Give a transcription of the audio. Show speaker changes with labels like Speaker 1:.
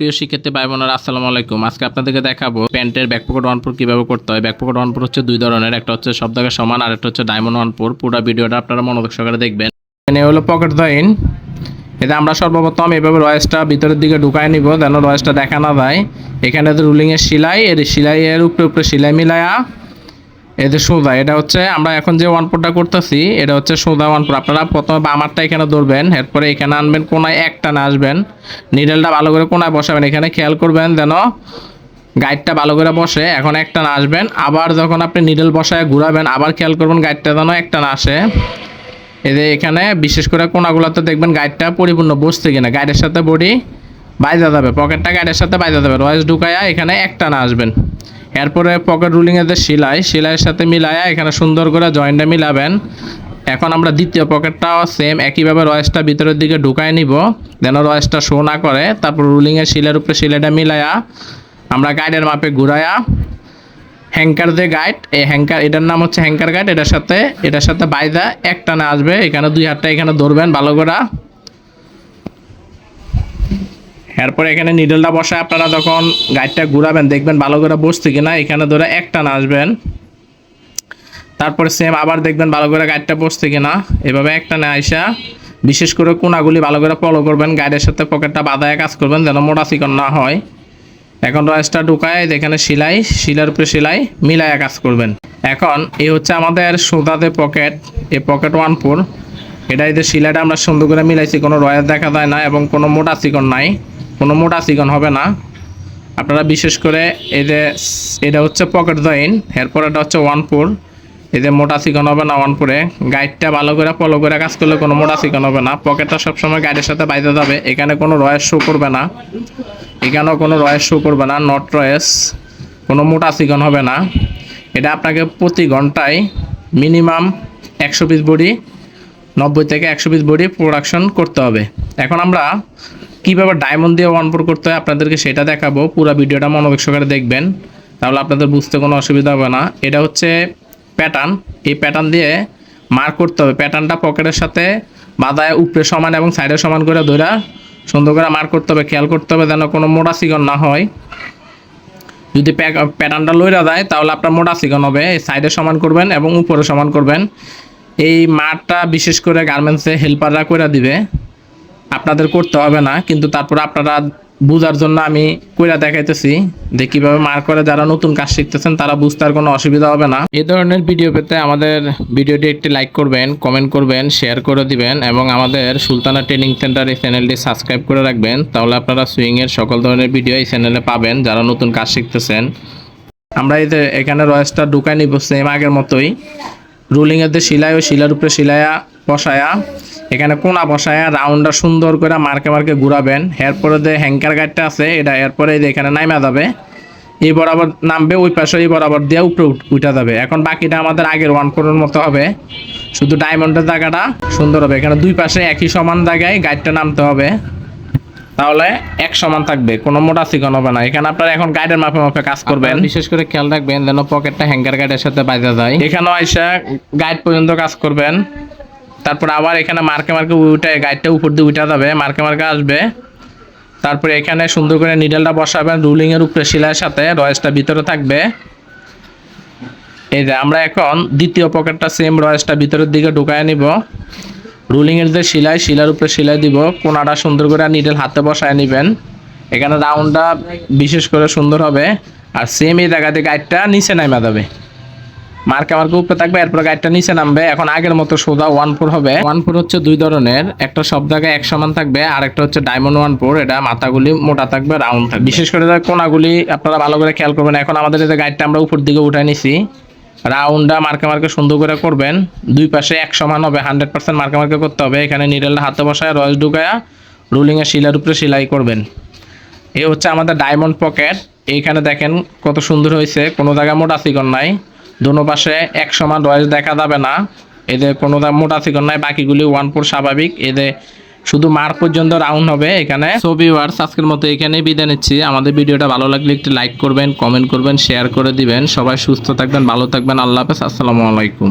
Speaker 1: প্রিয় শিক্ষার্থী ভাই বোনেরা, আসসালামু আলাইকুম। আজকে আপনাদেরকে দেখাবো প্যান্টের ব্যাক পকেট ওয়ান ফোর কীভাবে করতে হয়। ব্যাক ওয়ানপুর হচ্ছে দুই ধরনের, একটা হচ্ছে সব জায়গায় সমান, আর একটা হচ্ছে ডায়মন্ড ওয়ানপুর পুরো ভিডিওটা আপনারা মনোযোগ সহকারে দেখবেন। এখানে হলো পকেট দইন এতে আমরা সর্বপ্রথম এভাবে রয়েসটা ভিতরের দিকে ঢুকায় নিব, যেন রয়েসটা দেখা না যায়। এখানে রুলিংয়ের সেলাই এর সিলাইয়ের উপরে উপরে সেলাই মিলায়া এতে সোজা, এটা হচ্ছে আমরা এখন যে ওয়ান পোরটা করতেছি, এটা হচ্ছে সোজা ওয়ান পোর আপনারা প্রথমে বামারটা এখানে ধরবেন, এরপরে এখানে আনবেন, কোনায় একটা না আসবেন। নিডেলটা ভালো করে কোনায় বসাবেন, এখানে খেয়াল করবেন যেন গাইডটা ভালো করে বসে, এখন একটা না আসবেন। আবার যখন আপনি নিডেল বসায় ঘুরাবেন, আবার খেয়াল করবেন গাইডটা যেন একটা না আসে। এদের এখানে বিশেষ করে কোনাগুলোতে দেখবেন গাইডটা পরিপূর্ণ বসছে কিনা। গাইডের সাথে বডি বাইজা যাবে পকেটটা গাইডের সাথে বাইজা যাবে। রয়েস ঢুকায়া এখানে একটা না আসবেন। এরপরে পকেট রুলিংয়ের যে সেলাই, সেলাইয়ের সাথে মিলায়া এখানে সুন্দর করে জয়েন্টটা মিলাবেন। এখন আমরা দ্বিতীয় পকেটটাও সেম একইভাবে রয়েসটা ভিতরের দিকে ঢুকায় নিব। যেন রয়েসটা শো না করে। তারপর রুলিংয়ের শিলের উপরে শিলাইটা মিলায়া আমরা গাইডের মাপে ঘুরায়া হ্যাঙ্কার যে গাইড এই হ্যাঙ্কার এটার নাম হচ্ছে হ্যাঙ্কার গাইড এটার সাথে এটার সাথে বাইদা একটা না আসবে। এখানে দুই হাতটা এখানে ধরবেন ভালো করে। এরপরে এখানে নিডলটা বসায় আপনারা যখন গাইডটা ঘুরাবেন, দেখবেন ভালো করে বসছে কিনা, এখানে ধরে একটা আসবেন। তারপরে সেম আবার দেখবেন ভালো করে গাইডটা বসছে কিনা, এভাবে একটা না আইসা। বিশেষ করে কোনাগুলি ভালো করে ফলো করবেন গাইডের সাথে পকেটটা বাঁধায় কাজ করবেন যেন মোটা চিকন না হয়। এখন রয়েসটা ঢুকায় এখানে সেলাই শিলার উপরে সেলাই মিলায়া কাজ করবেন। এখন এই হচ্ছে আমাদের সোদাতে পকেট এই পকেট ওয়ান ফোর এটা এই যে শিলাটা আমরা সুন্দর করে মিলাইছি, কোনো রয়েস দেখা যায় না এবং কোনো মোটা চিকন নাই। কোনো মোটা চিকন হবে না। আপনারা বিশেষ করে এই যে এটা হচ্ছে পকেট জয়েন এরপর এটা হচ্ছে ওয়ান ফোর এই যে মোটা চিকন হবে না ওয়ান ফোরে গাইডটা ভালো করে ফলো করে কাজ করলে কোনো মোটা চিকন হবে না। পকেটটা সবসময় গাইডের সাথে বাইতে যাবে। এখানে কোনো রয়েস শো করবে না। এখানেও কোনো রয়েস শো করবে না নট রয়েস। কোনো মোটা চিকন হবে না। এটা আপনাকে প্রতি ঘন্টায় মিনিমাম একশো পিস বডি, নব্বই থেকে একশো পিস বডি প্রোডাকশন করতে হবে। এখন আমরা কীভাবে ডায়মন্ড দিয়ে ওয়ান করতে হয় আপনাদেরকে সেটা দেখাবো। পুরো ভিডিওটা মনোযোগ সহকারে দেখবেন। তাহলে আপনাদের বুঝতে কোনো অসুবিধা হবে না। এটা হচ্ছে প্যাটার্ন এই প্যাটার্ন দিয়ে মার্ক করতে হবে। প্যাটার্নটা পকেটের সাথে বাদায় উপরে সমান এবং সাইডে সমান করে ধরে সুন্দর করে মার্ক করতে হবে। খেয়াল করতে হবে যেন কোনো মোটা চিকন না হয়। যদি প্যাটার্নটা লইরা যায় তাহলে আপনার মোটা চিকন হবে। সাইডে সমান করবেন এবং উপরে সমান করবেন। এই মাঠটা বিশেষ করে গার্মেন্টসে হেল্পাররা করে দিবে। আপনাদের করতে হবে না, কিন্তু তারপর আপনারা বুঝার জন্য আমি কইরা দেখাইতেছি যে কীভাবে মার করে যারা নতুন কাজ শিখতেছেন, তারা বুঝতে আর কোনো অসুবিধা হবে না। এই ধরনের ভিডিও পেতে আমাদের ভিডিওটি একটি লাইক করবেন কমেন্ট করবেন শেয়ার করে দিবেন, এবং আমাদের সুলতানা ট্রেনিং সেন্টার এই চ্যানেলটি সাবস্ক্রাইব করে রাখবেন, তাহলে আপনারা সুইংয়ের সকল ধরনের ভিডিও এই চ্যানেলে পাবেন, যারা নতুন কাজ শিখতেছেন। আমরা এই যে এখানে রয়েসটা ঢুকাই নিব সেম আগের মতোই। রুলিংয়ের যে শিলাই ওই শিলার উপরে শিলাইয়া বসায়া এখানে কোনা বসায়া রাউন্ডটা সুন্দর করে মার্কে মার্কে ঘুরাবেন। এরপরে যে হ্যাঙ্কার গাইডটা আছে এটা এরপরে এখানে নামা যাবে এই বরাবর নামবে ওই পাশে এই বরাবর দিয়ে উপরে উঠ- যাবে। এখন বাকিটা আমাদের আগের ওয়ান ফোরের মতো হবে। শুধু ডায়মন্ডের জায়গাটা সুন্দর হবে। এখানে দুই পাশে একই সমান জায়গায় গাইডটা নামতে হবে। তাহলে এক সমান থাকবে কোনো মোটা চিকন হবে না। এখানে আপনারা এখন গাইডের মাপে মাপে কাজ করবেন। বিশেষ করে খেয়াল রাখবেন যেন পকেটটা হ্যাঙ্গার গাইডের সাথে বাজা যায়। এখানেও আইসা গাইড পর্যন্ত কাজ করবেন। তারপর আবার এখানে মার্কে মার্কে উঠে গাইডটা উপর দিয়ে উঠা যাবে, মার্কে মার্কে আসবে। তারপরে এখানে সুন্দর করে নিডেলটা বসাবেন রুলিংয়ের উপরে শিলার সাথে রয়েসটা ভিতরে থাকবে। এই যে আমরা এখন দ্বিতীয় পকেটটা সেম রয়েসটা ভিতরের দিকে ঢুকায় নিব। রুলিংয়ের যে শিলাই শিলার উপরে শিলাই দিব, কোনাটা সুন্দর করে নিডেল হাতে বসায় নেবেন। এখানে রাউন্ডটা বিশেষ করে সুন্দর হবে। আর সেম এই জায়গাতে গাইডটা নিচে নামা যাবে মার্কা মার্কা উপরে থাকবে, এরপর গাইডটা নিচে নামবে। এখন আগের মতো সোজা ওয়ান ফোর হবে। ওয়ান ফোর হচ্ছে দুই ধরনের, একটা সব জায়গায় এক সমান থাকবে, আর একটা হচ্ছে ডায়মন্ড ওয়ান ফোর এটা মাথাগুলি মোটা থাকবে, রাউন্ড থাকবে। বিশেষ করে কোনাগুলি আপনারা ভালো করে খেয়াল করবেন, এখন আমাদের যে গাইডটা আমরা উপর দিকে উঠে নিছি, রাউন্ডটা মার্কে মার্কে সুন্দর করে করবেন। দুই পাশে এক সমান হবে, হান্ড্রেড পার্সেন্ট মার্কে মার্কে করতে হবে। এখানে নিডেলটা হাতে বসায় রস ঢুকায়া রুলিংয়ের শিলার উপরে সেলাই করবেন। এ হচ্ছে আমাদের ডায়মন্ড পকেট। এইখানে দেখেন কত সুন্দর হয়েছে, কোনো জায়গায় মোটা চিকন নাই। দোনো পাশে এক সমান রয়েস দেখা যাবে না। এদের কোনো মোটা চিকন নাই, বাকিগুলি ওয়ান ফোর স্বাভাবিক। এদের শুধু মার পর্যন্ত রাউন্ড হবে এখানে। ছবি ওয়ার্স আজকের মতো এখানেই বিদায় নিচ্ছি। আমাদের ভিডিওটা ভালো লাগলে একটি লাইক করবেন কমেন্ট করবেন শেয়ার করে দিবেন। সবাই সুস্থ থাকবেন, ভালো থাকবেন। আল্লাহ হাফেজ, আসসালামু আলাইকুম।